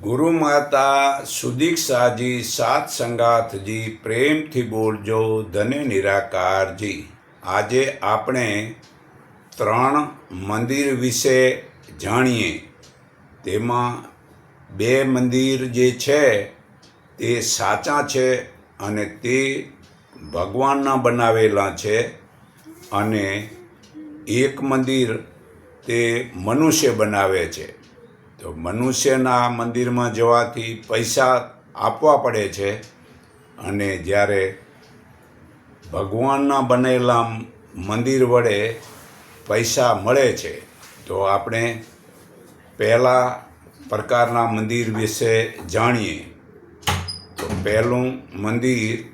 ગુરુ માતા સુદીક્ષાજી સાત સંગાથજી પ્રેમથી બોલજો ધને નિરાકારજી. આજે આપણે ત્રણ મંદિર વિશે જાણીએ. તેમાં બે મંદિર જે છે, તે સાચા છે અને તે ભગવાનના બનાવેલા છે. અને એક મંદિર તે મનુષ્ય બનાવે છે. તો મનુષ્યના મંદિરમાં જવાથી પૈસા આપવા પડે છે અને જ્યારે ભગવાનના બનેલા મંદિર વડે પૈસા મળે છે, તો આપણે પહેલાં પ્રકારના મંદિર વિશે જાણીએ. તો પહેલું મંદિર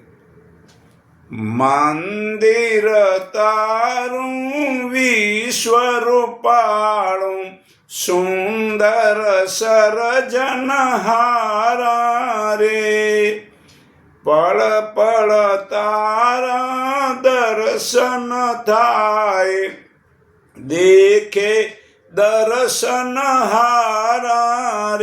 મંદિર તારું વિશ્વરૂપાળું સુંદર સરજનહારા રે પળ પળ તારા દર્શન થાય. દેખે દર્શન હારા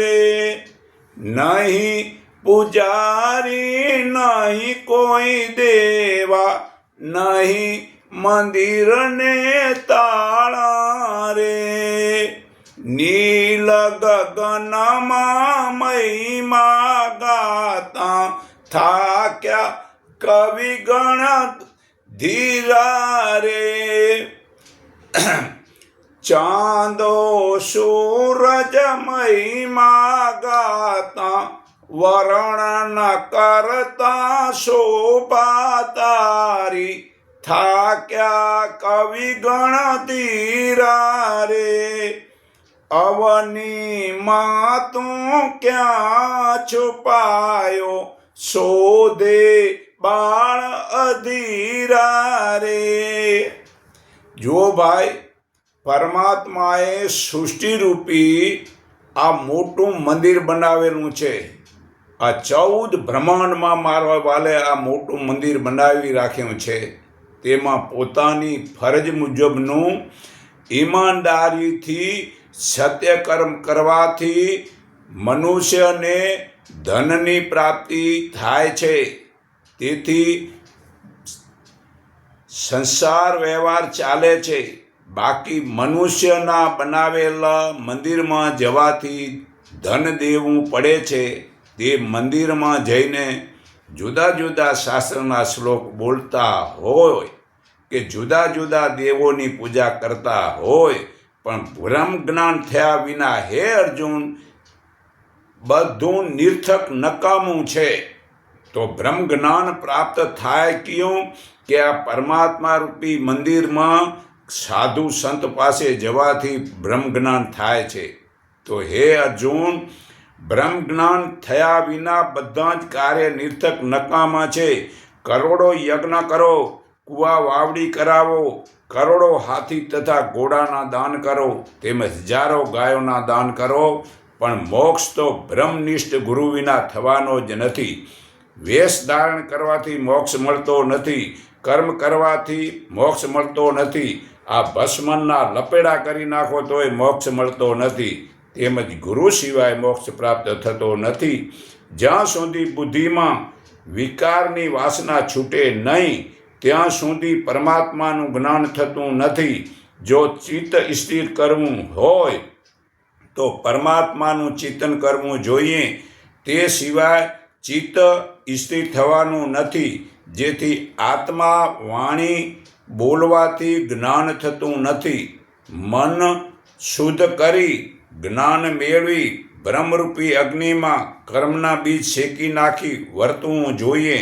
નહીં પૂજારી, નહીં કોઈ દેવા, નહીં મંદિરને તાળા રે નીલ ગગનમાં મહિમા ગાતા થાક્યા કવિ ગણ ધીરા રે ચાંદો સૂરજ મહિમા ગાતા વરણ કરતા શોભા તારી. થાક્યા કવિ ગણ ધીરા રે અવની માં તું ક્યાં છુપાયો? શોધે બાળ અધીરા રે જો ભાઈ, પરમાત્માએ સૃષ્ટિરૂપી આ મોટું મંદિર બનાવેલું છે. આ ચૌદ બ્રહ્માંડમાં મારવા વાલે આ મોટું મંદિર બનાવી રાખ્યું છે. તેમાં પોતાની ફરજ મુજબનું ઈમાનદારીથી સત્યકર્મ કરવાથી મનુષ્યને ધનની પ્રાપ્તિ થાય છે. તેથી સંસાર વ્યવહાર ચાલે છે. બાકી મનુષ્યના બનાવેલા મંદિરમાં જવાથી ધન દેવું પડે છે. તે મંદિરમાં જઈને જુદા જુદા શાસ્ત્રના શ્લોક બોલતા હોય કે જુદા જુદા દેવોની પૂજા કરતા હોય પણ ભ્રમ જ્ઞાન થયા વિના હે અર્જુન, બધું નિર્થક નકામું છે. તો બ્રહ્મ જ્ઞાન પ્રાપ્ત થાય કયું કે આ પરમાત્મા રૂપી મંદિરમાં સાધુ સંત પાસે જવાથી બ્રહ્મ જ્ઞાન થાય છે? તો હે અર્જુન બ્રહ્મ જ્ઞાન થયા વિના બધા જ કાર્ય નિર્થક નકામા છે. કરોડો યજ્ઞ કરો કુવા વાવડી કરાવો કરોડો હાથી તથા ઘોડાના દાન કરો, તેમજ હજારો ગાયોના દાન કરો, પણ મોક્ષ તો બ્રહ્મનિષ્ઠ ગુરુ વિના થવાનો જ નથી. વેશ ધારણ કરવાથી મોક્ષ મળતો નથી, કર્મ કરવાથી મોક્ષ મળતો નથી. આ ભસ્મનના લપેડા કરી નાખો તોય મોક્ષ મળતો નથી. તેમજ ગુરુ સિવાય મોક્ષ પ્રાપ્ત થતો નથી. જ્યાં સુધી બુદ્ધિમાં વિકારની વાસના છૂટે નહીં ત્યાં સુધી પરમાત્માનું જ્ઞાન થતું નથી. જો ચિત્ત સ્થિર કરવું હોય, તો પરમાત્માનું ચિંતન કરવું જોઈએ. તે સિવાય ચિત્ત સ્થિર થવાનું નથી. જેથી આત્મા વાણી બોલવાથી જ્ઞાન થતું નથી. મન શુદ્ધ કરી જ્ઞાન મેળવી બ્રહ્મરૂપી અગ્નિમાં કર્મના બીજ શેકી નાખી વર્તવું જોઈએ.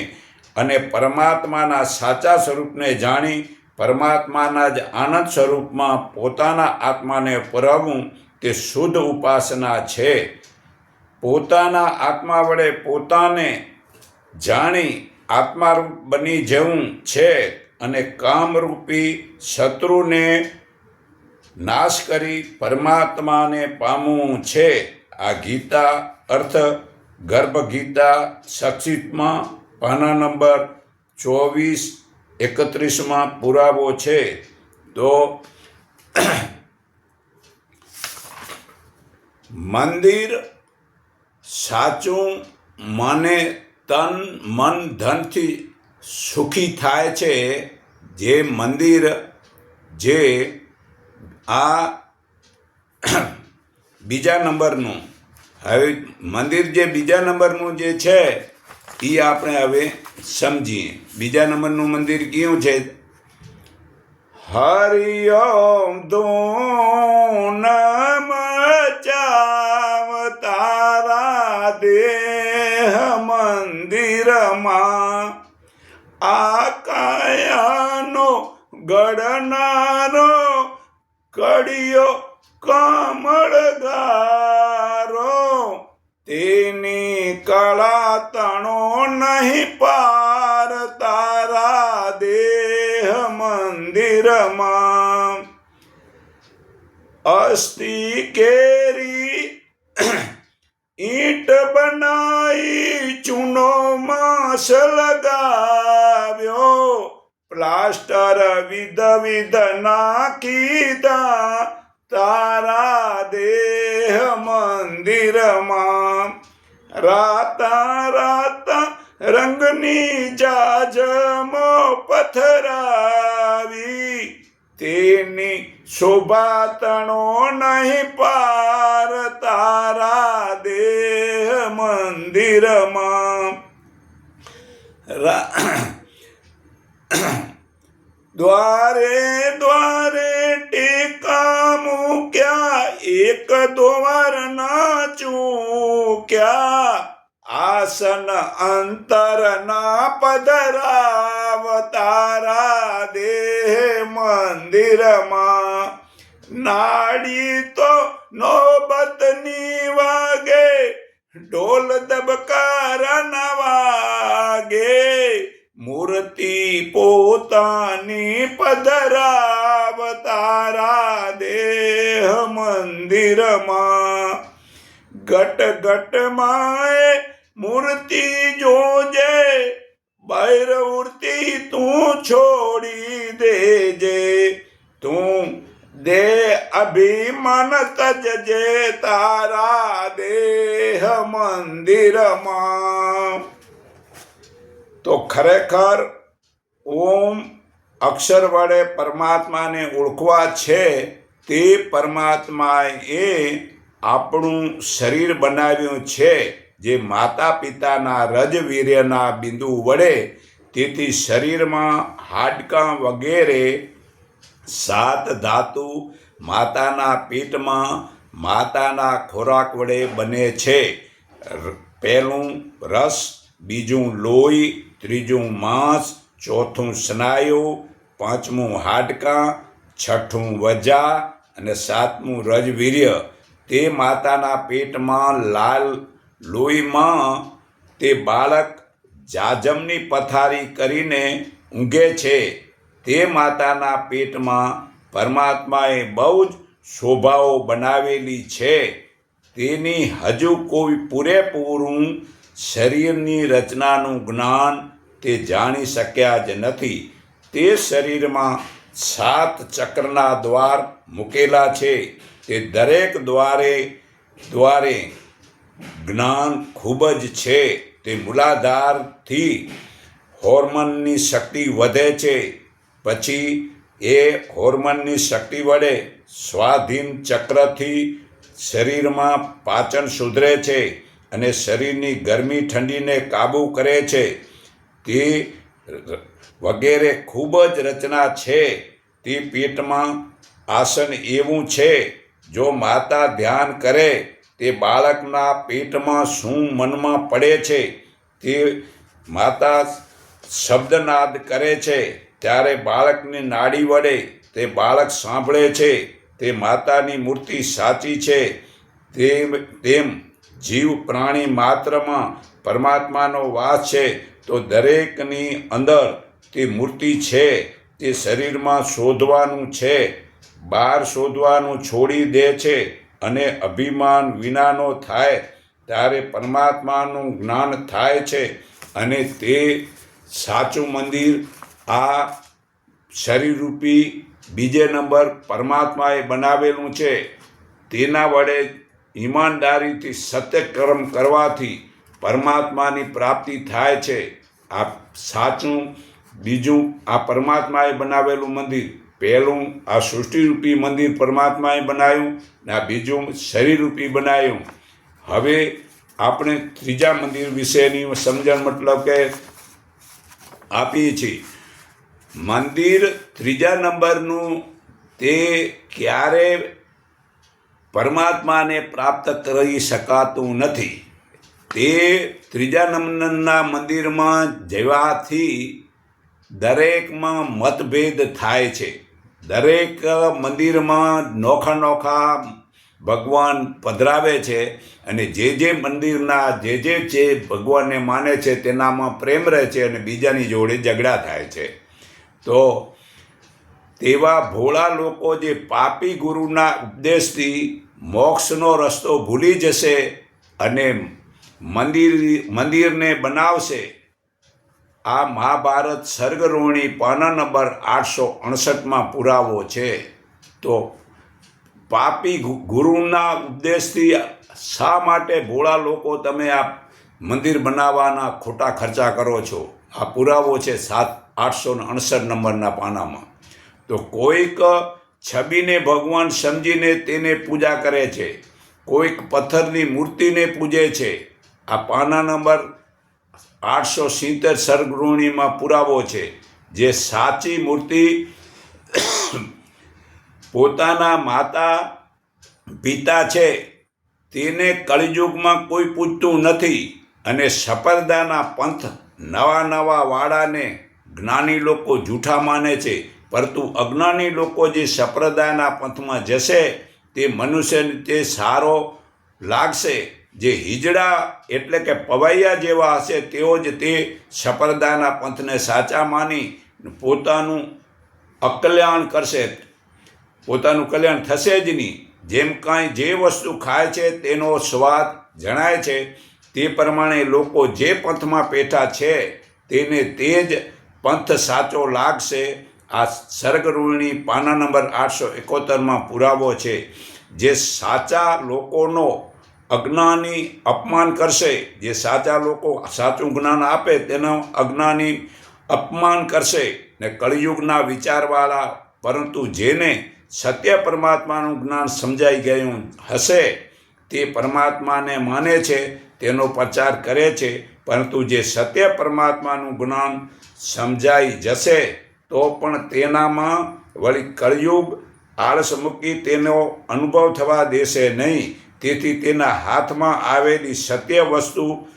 અને પરમાત્માના સાચા સ્વરૂપને જાણી પરમાત્માના જ આનંદ સ્વરૂપમાં પોતાના આત્માને પરવવું તે શુદ્ધ ઉપાસના છે. પોતાના આત્મા વડે પોતાને જાણી આત્મારૂપ બની જવું છે અને કામરૂપી શત્રુને નાશ કરી પરમાત્માને પામવું છે. આ ગીતા અર્થ ગર્ભ ગીતા સંક્ષિપ્તમાં પાના નંબર ચોવીસ એકત્રીસમાં પુરાવો છે. તો મંદિર સાચું મને તન મન ધનથી સુખી થાય છે. જે મંદિર જે આ બીજા નંબરનું. હવે મંદિર જે બીજા નંબરનું જે છે એ આપણે હવે સમજીએ. બીજા નંબરનું મંદિર કયું છે? હરિયમ ધૂન મચાવ તારા દેહ મંદિરમાં. આ કાયાનો ગડનારો કડિયો કમળ ગારો તેની કળા તણો નહીં પાર તારા દેહ મંદિરમાં. અસ્થિ કેરી ઈંટ બનાઈ ચૂનો માસ લગાવ્યો પ્લાસ્ટર વિધ વિધ નાખીદા તારા દેહ મંદિરમાં. રાતા રાતા રંગની જાજમો પથરાવી. તેની શોભા તણો નહીં પાર તારા દેહ મંદિરમાં. દ્વારે દ્વારે ટેકા મૂક્યા એક દ્વાર ના ચૂક્યા આસન અંતર ના પધરાવ તારા દેહ મંદિરમાં નાડી તો નોબતની વાગે ઢોલ દબકાર ન વાગે મૂર્તિ પોતાની પધરાવ તારા દેહ મંદિરમાં ગટ ગટમાં મૂર્તિ જોજે બૈરવૃત્તિ તું છોડી દેજે. તું દે અભિમાન તજજે તારા દેહ મંદિરમાં. તો ખરેખર ઓમ અક્ષર વડે પરમાત્માને ઓળખવા છે, તે પરમાત્માએ આપણું શરીર બનાવ્યું છે, જે માતા પિતાના રજવીર્યના બિંદુ વડે, તેથી શરીરમાં હાડકાં વગેરે, સાત ધાતુ માતાના પેટમાં માતાના ખોરાક વડે બને છે. પહેલું રસ, બીજું લોહી, ત્રીજું માંસ, ચોથું સ્નાયુ પાંચમું હાડકાં, છઠ્ઠું વજા અને સાતમું રજવીર્ય. તે માતાના પેટમાં લાલ લોહીમાં તે બાળક જાજમની પથારી કરીને ઊંઘે છે. તે માતાના પેટમાં પરમાત્માએ બહુ જ શોભાઓ બનાવેલી છે. તેની હજુ કોઈ પૂરેપૂરું શરીરની રચનાનું જ્ઞાન તે જાણી શક્યા જ નથી. તે શરીરમાં સાત ચક્રના દ્વાર મૂકેલા છે. તે દરેક દ્વારે દ્વારે જ્ઞાન ખૂબ જ છે. તે મૂલાધારથી હોર્મોનની શક્તિ વધે છે. પછી એ હોર્મોનની શક્તિ વડે સ્વાધીન ચક્રથી શરીરમાં પાચન સુધરે છે અને શરીરની ગરમી ઠંડીને કાબૂ કરે છે. તે વગેરે ખૂબ જ રચના છે. તે પેટમાં આસન એવું છે, જો માતા ધ્યાન કરે, તે બાળકના પેટમાં શું મનમાં પડે છે, તે માતા શબ્દનાદ કરે છે. ત્યારે બાળકની નાડી વડે તે બાળક સાંભળે છે, તે માતાની મૂર્તિ સાચી છે, તેમ તેમ જીવ પ્રાણી માત્રમાં પરમાત્માનો વાસ છે, તો દરેકની અંદર તે મૂર્તિ છે તે શરીરમાં શોધવાનું છે બહાર શોધવાનું છોડી દે છે અને અભિમાન વિનાનો થાય, ત્યારે પરમાત્માનું જ્ઞાન થાય છે અને તે સાચું મંદિર, આ શરીરરૂપી બીજે નંબર પરમાત્માએ બનાવેલું છે. તેના વડે ઈમાનદારીથી સત્યકર્મ કરવાથી પરમાત્માની પ્રાપ્તિ થાય છે. આ સાચું બીજું, આ પરમાત્માએ બનાવેલું મંદિર. પહેલું, આ સૃષ્ટિરૂપી મંદિર પરમાત્માએ બનાવ્યું ને આ બીજું શરીરરૂપી બનાવ્યું હવે આપણે ત્રીજા મંદિર વિશેની સમજણ મતલબ કે આપીએ છીએ. મંદિર ત્રીજા નંબરનું તે ક્યારે પરમાત્માને પ્રાપ્ત કરી શકાતું નથી. તે ત્રીજા નંબરના મંદિરમાં જવાથી દરેકમાં મતભેદ થાય છે. દરેક મંદિરમાં નોખા નોખા ભગવાન પધરાવે છે અને જે જે મંદિરના જે જે છે ભગવાનને માને છે તેનામાં પ્રેમ રહે છે અને બીજાની જોડે ઝઘડા થાય છે. તો તેવા ભોળા લોકો જે પાપી ગુરુના ઉપદેશથી મોક્ષનો રસ્તો ભૂલી જશે અને મંદિર, મંદિરને બનાવશે આ મહાભારત સર્ગરોહિણી પાના નંબર આઠસો અડસઠમાં પુરાવો છે. તો પાપી ગુરુના ઉપદેશથી શા માટે ભોળા લોકો તમે આ મંદિર બનાવવાના ખોટા ખર્ચા કરો છો? આ પુરાવો છે સાત, આઠસો અડસઠ નંબરના પાનામાં. તો કોઈક છબીને ભગવાન સમજીને તેને પૂજા કરે છે. કોઈક પથ્થરની મૂર્તિને પૂજે છે. આ પાના નંબર આઠસો સિત્તેર સરગૃહિણીમાં પુરાવો છે. જે સાચી મૂર્તિ પોતાના માતા પિતા છે, તેને કળિયુગમાં કોઈ પૂછતું નથી અને સપરદાના પંથ નવા નવા વાળાને જ્ઞાની લોકો જૂઠા માને છે. પરંતુ અજ્ઞાની લોકો જે સંપ્રદાયના પંથમાં જશે, તે મનુષ્યને તે સારો લાગશે. જે હિજડા એટલે કે પવૈયા જેવા હશે, તેઓ જ તે સંપ્રદાયના પંથને સાચા માની પોતાનું અકલ્યાણ કરશે. પોતાનું કલ્યાણ થશે જ નહીં. જેમ કાંઈ જે વસ્તુ ખાય છે, તેનો સ્વાદ જણાય છે. તે પ્રમાણે લોકો જે પંથમાં પેઠા છે, તેને તે જ પંથ સાચો લાગશે. આ સર્ગરૂણી પાના નંબર આઠસો એકોતેરમાં પુરાવો છે. જે સાચા લોકોનો અજ્ઞાની અપમાન કરશે. જે સાચા લોકો સાચું જ્ઞાન આપે, તેનો અજ્ઞાની અપમાન કરશે. ને કળિયુગના વિચારવાળા, પરંતુ જેને સત્ય પરમાત્માનું જ્ઞાન સમજાઈ ગયું હશે, તે પરમાત્માને માને છે, તેનો પ્રચાર કરે છે, પરંતુ જે સત્ય પરમાત્માનું જ્ઞાન સમજાઈ જશે, તો પણ તેનામાં વળી કળિયુગ આળસ મૂકી તેનો અનુભવ થવા દેશે નહીં. તેથી તેના હાથમાં આવેલી સત્ય વસ્તુ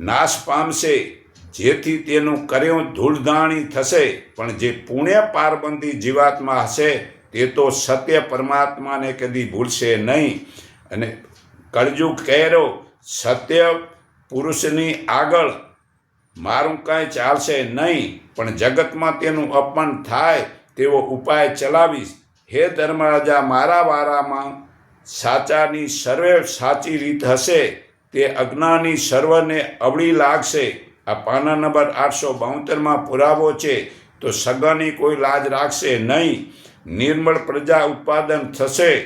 નાશ પામશે, જેથી તેનું કર્યું ધૂળધાણી થશે. પણ જે પુણ્ય પારબંધી જીવાત્મા હશે, તે તો સત્ય પરમાત્માને કદી ભૂલશે નહીં. અને કળજુ કહેરો, સત્ય પુરુષની આગળ મારું કાંઈ ચાલશે નહીં, પણ જગતમાં તેનું અપમાન થાય તેવો ઉપાય ચલાવીશ. હે ધર્મરાજા, મારા વારામાં સાચાની સર્વે સાચી રીત હશે, તે અજ્ઞાની સર્વને અવળી લાગશે. આ પાના નંબર આઠસો બાઉતેરમાં પુરાવો છે, તો સગાની કોઈ લાજ રાખશે નહીં. નિર્મળ પ્રજા ઉત્પાદન થશે.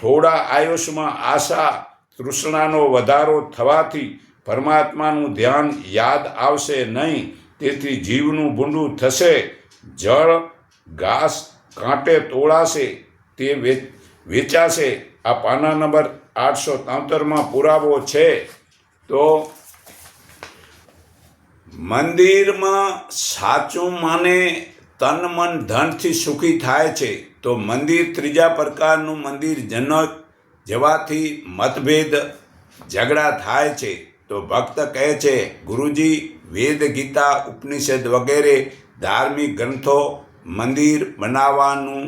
થોડા આયુષમાં આશા તૃષ્ણાનો વધારો થવાથી પરમાત્માનું ધ્યાન યાદ આવશે નહીં. તેથી જીવનું ભૂંડું થશે, જળ, ઘાસ કાંટે તોળાશે તે વેચાશે. આ પાના નંબર આઠસો ત્રોતેરમાં પુરાવો છે, તો મંદિરમાં સાચું માને તન મન ધનથી સુખી થાય છે, તો મંદિર ત્રીજા પ્રકારનું મંદિર જનક જવાથી મતભેદ ઝઘડા થાય છે, તો ભક્ત કહે છે, ગુરુજી, વેદ, ગીતા, ઉપનિષદ વગેરે ધાર્મિક ગ્રંથો મંદિર બનાવવાનું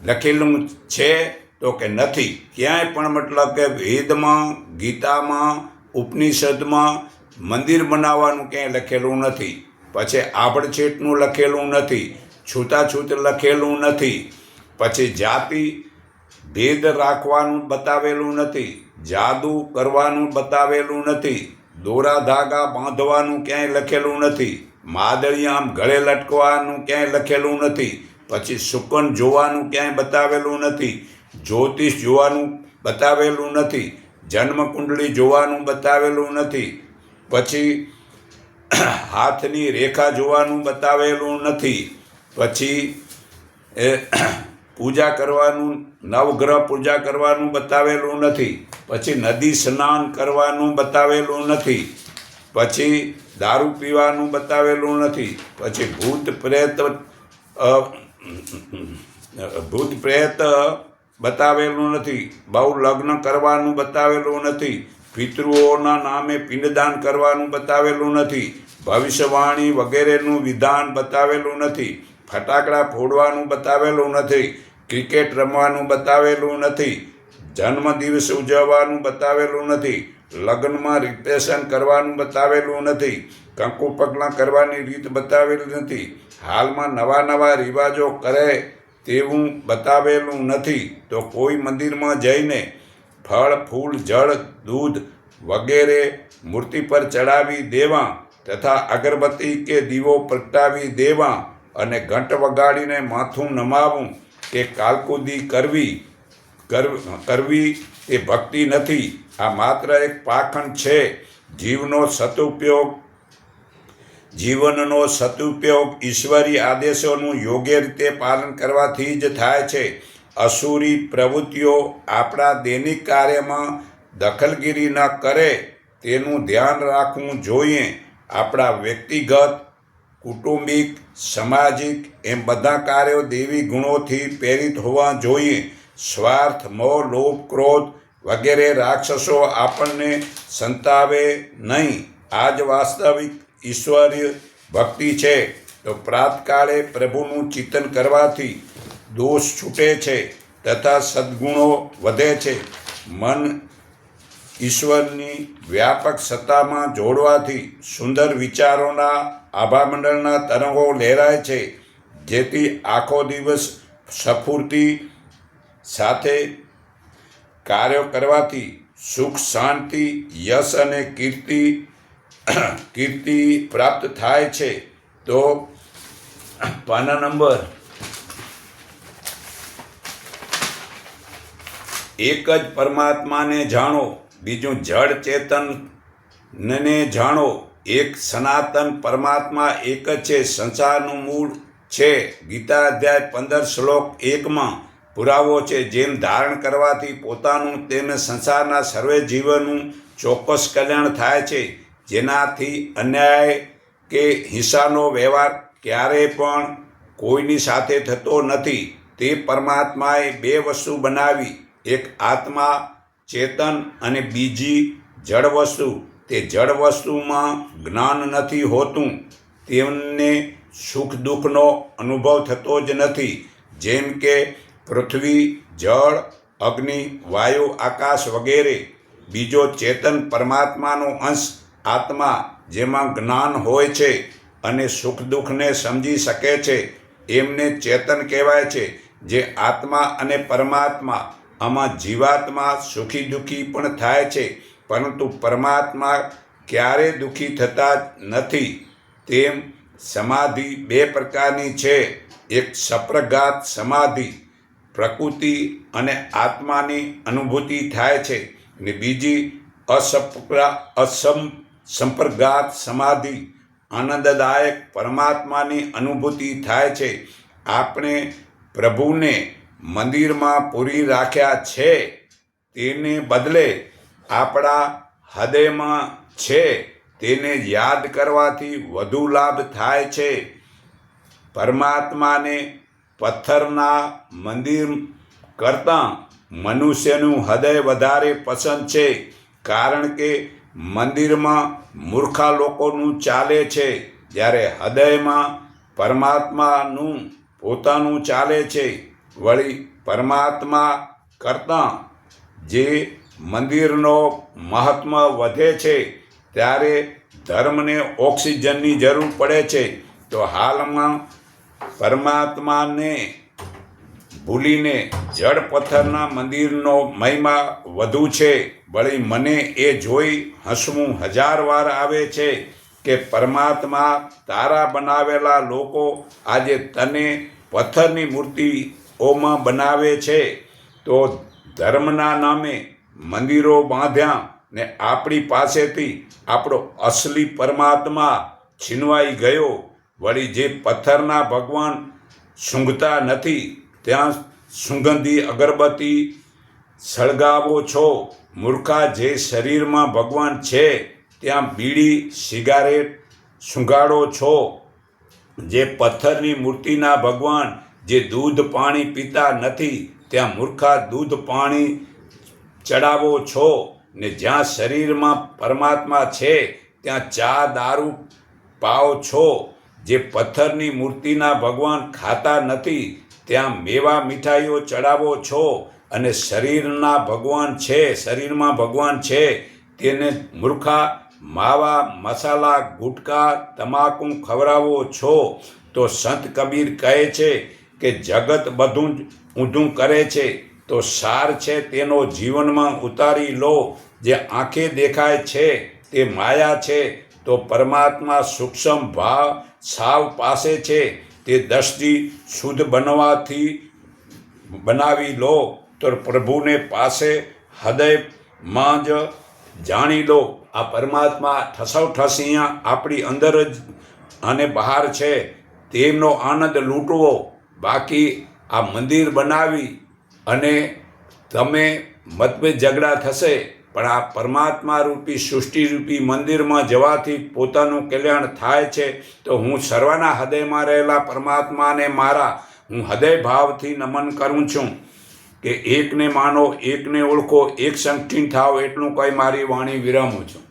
લખેલું છે તો કે નથી. ક્યાંય પણ મતલબ કે વેદમાં, ગીતામાં, ઉપનિષદમાં મંદિર બનાવવાનું ક્યાંય લખેલું નથી. પછી આભડછેટનું લખેલું નથી. છૂતાછૂત લખેલું નથી. પછી જાતિ ભેદ રાખવાનું બતાવેલું નથી. જાદુ કરવાનું બતાવેલું નથી. દોરા ધાગા બાંધવાનું ક્યાંય લખેલું નથી. માદળી આમ ગળે લટકવાનું ક્યાંય લખેલું નથી. પછી શુકન જોવાનું ક્યાંય બતાવેલું નથી. જ્યોતિષ જોવાનું બતાવેલું નથી, જન્મકુંડળી જોવાનું બતાવેલું નથી, પછી હાથની રેખા જોવાનું બતાવેલું નથી, પછી એ પૂજા કરવાનું, નવગ્રહ પૂજા કરવાનું બતાવેલું નથી, પછી નદી સ્નાન કરવાનું બતાવેલું નથી, પછી દારૂ પીવાનું બતાવેલું નથી, પછી ભૂત પ્રેત ભૂત પ્રેત બતાવેલું નથી. બહુ લગ્ન કરવાનું બતાવેલું નથી. પિતૃઓના નામે પિંડદાન કરવાનું બતાવેલું નથી. ભવિષ્યવાણી વગેરેનું વિધાન બતાવેલું નથી. ફટાકડા ફોડવાનું બતાવેલું નથી. ક્રિકેટ રમવાનું બતાવેલું નથી. જન્મદિવસ ઉજવવાનું બતાવેલું નથી. લગ્નમાં રિપ્રેશન કરવાનું બતાવેલું નથી. કંકુ પગલાં કરવાની રીત બતાવેલી નથી. હાલમાં નવા નવા રિવાજો કરે તેવું બતાવેલું નથી તો કોઈ મંદિરમાં જઈને ફળ, ફૂલ, જળ, દૂધ વગેરે મૂર્તિ પર ચડાવી દેવા તથા અગરબત્તી કે દીવો પ્રગટાવી દેવા અને ઘંટ વગાડીને માથું નમાવું કે કાલકુદી કરવી, કર- કરવી એ ભક્તિ નથી. આ માત્ર એક પાખંડ છે. જીવનો સદુપયોગ જીવનનો સદુપયોગ ઈશ્વરી આદેશોનું યોગ્ય રીતે પાલન કરવાથી જ થાય છે. અસુરી પ્રવૃત્તિઓ આપણા દૈનિક કાર્યમાં દખલગીરી ન કરે તેનું ધ્યાન રાખવું જોઈએ. આપણા વ્યક્તિગત, કુટુંબિક, સામાજિક એમ બધા કાર્યો દેવી ગુણોથી પ્રેરિત હોવા જોઈએ. સ્વાર્થ, મોહ, લોભ, ક્રોધ વગેરે રાક્ષસો આપણને સંતાવે નહીં. આ જ વાસ્તવિક ઈશ્વરીય ભક્તિ છે, તો પ્રાતકાળે પ્રભુનું ચિંતન કરવાથી દોષ છૂટે છે તથા સદ્ગુણો વધે છે. મન ઈશ્વરની વ્યાપક સત્તામાં જોડવાથી સુંદર વિચારોના આભામંડળના તરંગો લહેરાય છે, જેથી આખો દિવસ સ્ફૂર્તિ સાથે કાર્યો કરવાથી સુખ, શાંતિ, યશ અને કીર્તિ કીર્તિ પ્રાપ્ત થાય છે. તો પાના નંબર. એક જ પરમાત્માને જાણો, બીજું જળ ચેતનને જાણો. એક સનાતન પરમાત્મા એક જ છે, સંસારનું મૂળ છે. ગીતા અધ્યાય પંદર શ્લોક એકમાં પુરાવો છે, જેમ ધારણ કરવાથી પોતાનું તેને સંસારના સર્વે જીવનનું ચોક્કસ કલ્યાણ થાય છે. જેનાથી અન્યાય કે હિંસાનો વ્યવહાર ક્યારેય પણ કોઈની સાથે થતો નથી, તે પરમાત્માએ બે વસ્તુ બનાવી, એક આત્મા, ચેતન અને બીજી જળ વસ્તુ તે જળ વસ્તુમાં જ્ઞાન નથી હોતું, તેમને સુખ દુઃખનો અનુભવ થતો જ નથી. જેમ કે પૃથ્વી, જળ, અગ્નિ, વાયુ, આકાશ વગેરે. બીજો ચેતન પરમાત્માનો અંશ આત્મા જેમાં જ્ઞાન હોય છે અને સુખ દુઃખને સમજી શકે છે, એમને ચેતન કહેવાય છે જે આત્મા અને પરમાત્મા આમાં જીવાત્મા સુખી દુઃખી પણ થાય છે, પરંતુ પરમાત્મા ક્યારે દુઃખી થતા નથી. તેમ સમાધિ બે પ્રકારની છે, એક સપ્રઘાત સમાધિ, પ્રકૃતિ અને આત્માની અનુભૂતિ થાય છે અને બીજી અસપ્રા અસમ સંપર્ગાત સમાધિ, આનંદદાયક, પરમાત્માની અનુભૂતિ થાય છે. આપણે પ્રભુને મંદિરમાં પૂરી રાખ્યા છે તેને બદલે આપણા હૃદયમાં છે તેને યાદ કરવાથી વધુ લાભ થાય છે. પરમાત્માને પથ્થરના મંદિર કરતાં મનુષ્યનું હૃદય વધારે પસંદ છે. કારણ કે મંદિરમાં મૂર્ખા લોકોનું ચાલે છે જ્યારે હૃદયમાં પરમાત્માનું પોતાનું ચાલે છે. વળી પરમાત્મા કરતાં જે મંદિરનો મહાત્મ વધે છે ત્યારે ધર્મને ઓક્સિજનની જરૂર પડે છે. તો હાલમાં પરમાત્માને ભૂલીને જળ પથ્થરના મંદિરનો મહિમા વધુ છે. વળી મને એ જોઈ હસવું હજાર વાર આવે છે કે પરમાત્મા તારા બનાવેલા લોકો આજે તને પથ્થરની મૂર્તિઓમાં બનાવે છે. તો ધર્મના નામે મંદિરો બાંધ્યા ને આપણી પાસેથી આપણો અસલી પરમાત્મા છીનવાઈ ગયો. વળી જે પથ્થરના ભગવાન સૂંઘતા નથી ત્યાં સુગંધી, અગરબત્તી, સળગાવો છો. મૂર્ખા જે શરીરમાં ભગવાન છે, ત્યાં બીડી, સિગારેટ સુંગાડો છો. જે પથ્થરની મૂર્તિના ભગવાન, જે દૂધ પાણી પીતા નથી, ત્યાં મૂર્ખા દૂધ પાણી ચડાવો છો. ને જ્યાં શરીરમાં પરમાત્મા છે, ત્યાં ચા દારૂ પાઓ છો. જે પથ્થરની મૂર્તિના ભગવાન ખાતા નથી ત્યાં મેવા મીઠાઈઓ ચડાવો છો અને શરીરના ભગવાન છે, શરીરમાં ભગવાન છે, તેને મૂર્ખા, માવા, મસાલા, ગુટકા, તમાકુ ખવડાવો છો. તો સંત કબીર કહે છે કે જગત બધું જ ઊંધું કરે છે. તો સાર છે તેનો જીવનમાં ઉતારી લો. જે આંખે દેખાય છે તે માયા છે. તો પરમાત્મા સૂક્ષ્મ ભાવ સાવ પાસે છે. તે દસથી શુદ્ધ બનવાથી બનાવી લો, તો પ્રભુને પાસે હૃદયમાં જ જાણી લો. આ પરમાત્મા ઠસવ ઠસીયા આપણી અંદર જ અને બહાર છે. તેમનો આનંદ લૂંટવો. બાકી આ મંદિર બનાવી અને તમે મતભેદ ઝઘડા થશે. પણ આ પરમાત્મા રૂપી સૃષ્ટિ રૂપી મંદિરમાં જવાથી પોતાનું કલ્યાણ થાય છે, તો હું સર્વના હૃદયમાં રહેલા પરમાત્માને મારા, હું હૃદય ભાવથી નમન કરું છું કે એકને માનો, એકને ઓળખો, એક સંકઠિન થાવ, એટલું કંઈ મારી વાણી વિરમું છું.